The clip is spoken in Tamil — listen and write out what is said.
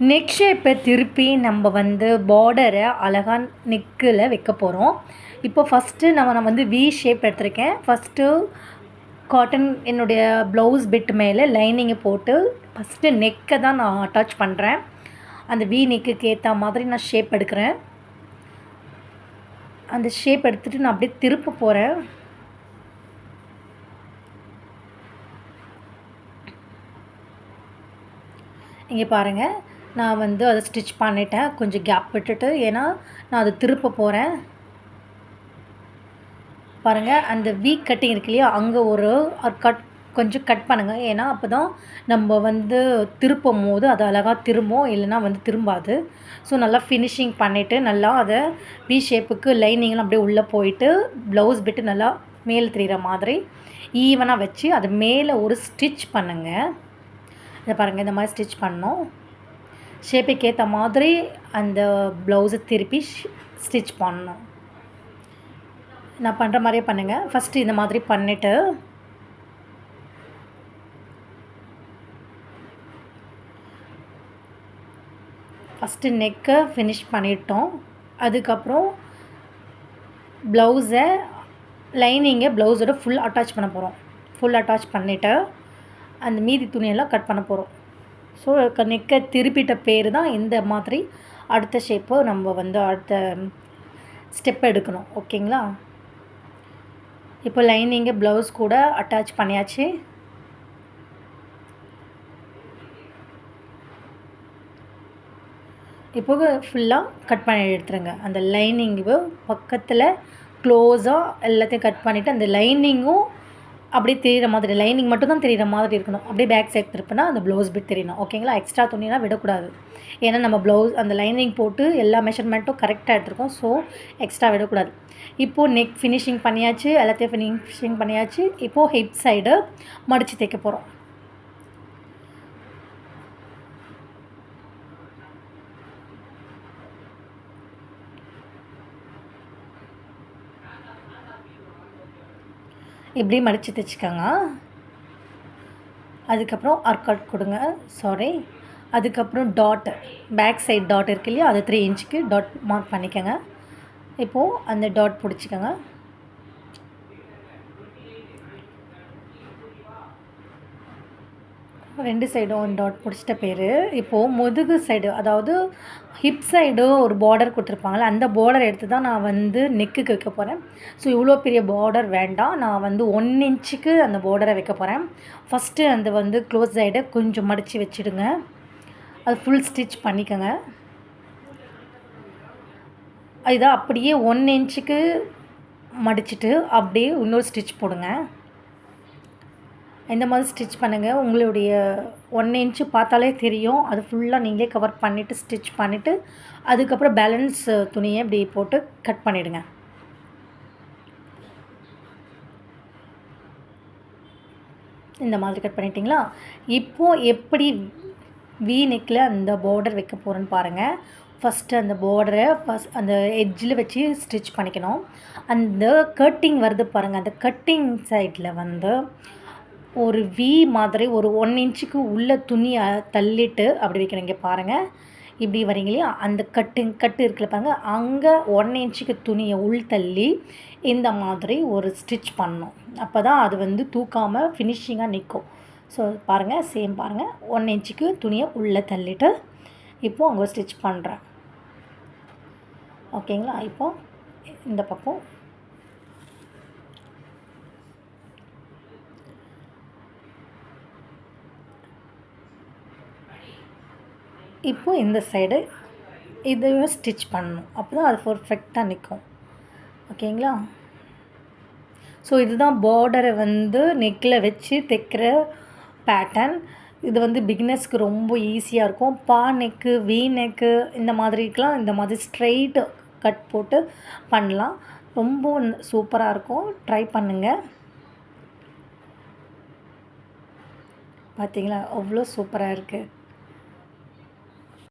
நெக் ஷேப்பை திருப்பி நம்ம வந்து பார்டரை அழகாக நெக்கில் வைக்க போகிறோம் இப்போ ஃபஸ்ட்டு நம்ம நான் வந்து வி ஷேப் எடுத்திருக்கேன். ஃபஸ்ட்டு காட்டன் என்னுடைய ப்ளவுஸ் பிட் மேலே லைனிங்கை போட்டு ஃபஸ்ட்டு நெக்கை தான் நான் அட்டாச் பண்ணுறேன் அந்த வி நெக்குக்கு ஏற்ற மாதிரி நான் ஷேப் எடுக்கிறேன். அந்த ஷேப் எடுத்துகிட்டு நான் அப்படியே திருப்ப போகிறேன் இங்கே பாருங்கள் நான் வந்து அதை ஸ்டிச் பண்ணிட்டேன். கொஞ்சம் கேப் விட்டுட்டு ஏன்னா நான் அதை திருப்ப போகிறேன் பாருங்கள் அந்த வீக் கட்டிங் இருக்கு இல்லையா அங்கே ஒரு கட் கொஞ்சம் கட் பண்ணுங்கள் ஏன்னா அப்போ தான் நம்ம வந்து திருப்பும் போது அது அழகாக திரும்பும் இல்லைன்னா வந்து திரும்பாது. ஸோ நல்லா ஃபினிஷிங் பண்ணிவிட்டு நல்லா அதை வி ஷேப்புக்கு லைனிங்லாம் அப்படியே உள்ளே போயிட்டு ப்ளவுஸ் பிட்டு நல்லா மேலே தெரிகிற மாதிரி ஈவனாக வச்சு அது மேலே ஒரு ஸ்டிச் பண்ணுங்கள் இதை பாருங்கள் இந்த மாதிரி ஸ்டிச் பண்ணோம் ஷேப்புக்கு ஏற்ற மாதிரி அந்த ப்ளவுஸை திருப்பி ஸ்டிச் பண்ணணும். நான் பண்ணுற மாதிரியே பண்ணுங்கள் ஃபஸ்ட்டு இந்த மாதிரி பண்ணிவிட்டு ஃபஸ்ட்டு நெக்கை ஃபினிஷ் பண்ணிட்டோம். அதுக்கப்புறம் ப்ளவுஸை லைனிங்கை ப்ளவுஸோட ஃபுல் அட்டாச் பண்ண போகிறோம் ஃபுல் அட்டாச் பண்ணிவிட்டு அந்த மீதி துணியெல்லாம் கட் பண்ண போகிறோம் ஸோ நெக்கை திருப்பிட்ட பேர் தான் இந்த மாதிரி அடுத்த ஷேப்பு நம்ம வந்து அடுத்த ஸ்டெப் எடுக்கணும். ஓகேங்களா? இப்போ லைனிங்கு ப்ளவுஸ் கூட அட்டாச் பண்ணியாச்சு. இப்போ ஃபுல்லாக கட் பண்ணி எடுத்துருங்க. அந்த லைனிங்கு பக்கத்தில் க்ளோஸாக எல்லாத்தையும் கட் பண்ணிவிட்டு அந்த லைனிங்கும் அப்படியே தெரிகிற மாதிரி லைனிங் மட்டும் தான் தெரிகிற மாதிரி இருக்கணும். அப்படியே பேக் சைட் திருப்பினா அந்த ப்ளவுஸ் பிட் தெரியணும். ஓகேங்களா எக்ஸ்ட்ரா துணியெல்லாம் விடக்கூடாது. ஏன்னா நம்ம ப்ளவுஸ் அந்த லைனிங் போட்டு எல்லா மெஷர்மெண்ட்டும் கரெக்டாக எடுத்துருக்கோம். ஸோ எக்ஸ்ட்ரா விடக்கூடாது. இப்போது நெக் ஃபினிஷிங் பண்ணியாச்சு எல்லாத்தையும் ஃபினிஷிங் பண்ணியாச்சு. இப்போது ஹிப் சைடு மடித்து தைக்க போகிறோம் இப்படி மடித்து தைச்சிக்கோங்க அதுக்கப்புறம் அர்கட் கொடுங்க. சாரி அதுக்கப்புறம் டாட் பேக் சைட் டாட் இருக்கு இல்லையா அது த்ரீ இன்ச்சுக்கு டாட் மார்க் பண்ணிக்கோங்க. இப்போது அந்த டாட் பிடிச்சிக்கோங்க. ரெண்டு சைடும் டாட் பிடிச்சிட்ட பேர். இப்போது முதுகு சைடு அதாவது ஹிப் சைடு ஒரு பார்டர் கொடுத்துருப்பாங்களே அந்த பார்டர் எடுத்து தான் நான் வந்து நெக்குக்கு வைக்க போகிறேன் ஸோ இவ்வளோ பெரிய பார்டர் வேண்டாம். நான் வந்து ஒன் இன்ச்சுக்கு அந்த பார்டரை வைக்க போகிறேன் ஃபஸ்ட்டு அந்த வந்து க்ளோஸ் சைடை கொஞ்சம் மடித்து வச்சுடுங்க. அது ஃபுல் ஸ்டிச் பண்ணிக்கோங்க. இதை அப்படியே ஒன் இன்ச்சுக்கு மடிச்சுட்டு அப்படியே இன்னொரு ஸ்டிச் போடுங்க. இந்த மாதிரி ஸ்டிச் பண்ணுங்கள் உங்களுடைய ஒன் இன்ச்சு பார்த்தாலே தெரியும். அது ஃபுல்லாக நீங்களே கவர் பண்ணிவிட்டு ஸ்டிச் பண்ணிவிட்டு அதுக்கப்புறம் பேலன்ஸ் துணியை இப்படி போட்டு கட் பண்ணிவிடுங்க இந்த மாதிரி கட் பண்ணிட்டிங்களா? இப்போது எப்படி வி நெக்கில் அந்த பார்டர் வைக்க போகிறேன்னு பாருங்கள் ஃபஸ்ட்டு அந்த பார்டரை ஃபஸ்ட் அந்த எட்ஜில் வச்சு ஸ்டிச் பண்ணிக்கணும். அந்த கட்டிங் வருது பாருங்கள் அந்த கட்டிங் சைடில் வந்து ஒரு வி மாதிரி ஒரு ஒன் இன்ச்சுக்கு உள்ள துணியை தள்ளிட்டு அப்படி வைக்கிறீங்க பாருங்கள் இப்படி வரீங்க இல்லையா? அந்த கட்டு கட்டு இருக்குல்ல பாருங்கள் அங்கே ஒன் இன்ச்சுக்கு துணியை உள் தள்ளி இந்த மாதிரி ஒரு ஸ்டிச் பண்ணணும். அப்போ தான் அது வந்து தூக்காமல் ஃபினிஷிங்காக நிற்கும். ஸோ பாருங்கள் சேம் பாருங்கள் ஒன் இன்ச்சுக்கு துணியை உள்ளே தள்ளிட்டு இப்போது அங்கே ஸ்டிச் பண்ணுறேன் ஓகேங்களா இப்போது இந்த பக்கம் இப்போது இந்த சைடு இதையும் ஸ்டிச் பண்ணணும். அப்போ தான் அது பர்ஃபெக்டாக நிற்கும். ஓகேங்களா? ஸோ இதுதான் பார்டரை வந்து நெக்கில் வச்சு தைக்கிற பேட்டர்ன் இது வந்து பிகினர்ஸ்க்கு ரொம்ப ஈஸியாக இருக்கும். பா நெக்கு வி நெக்கு இந்த மாதிரிக்கெலாம் இந்த மாதிரி ஸ்ட்ரெயிட்டு கட் போட்டு பண்ணலாம். ரொம்ப சூப்பராக இருக்கும். ட்ரை பண்ணுங்கள் பார்த்தீங்களா அவ்வளோ சூப்பராக இருக்குது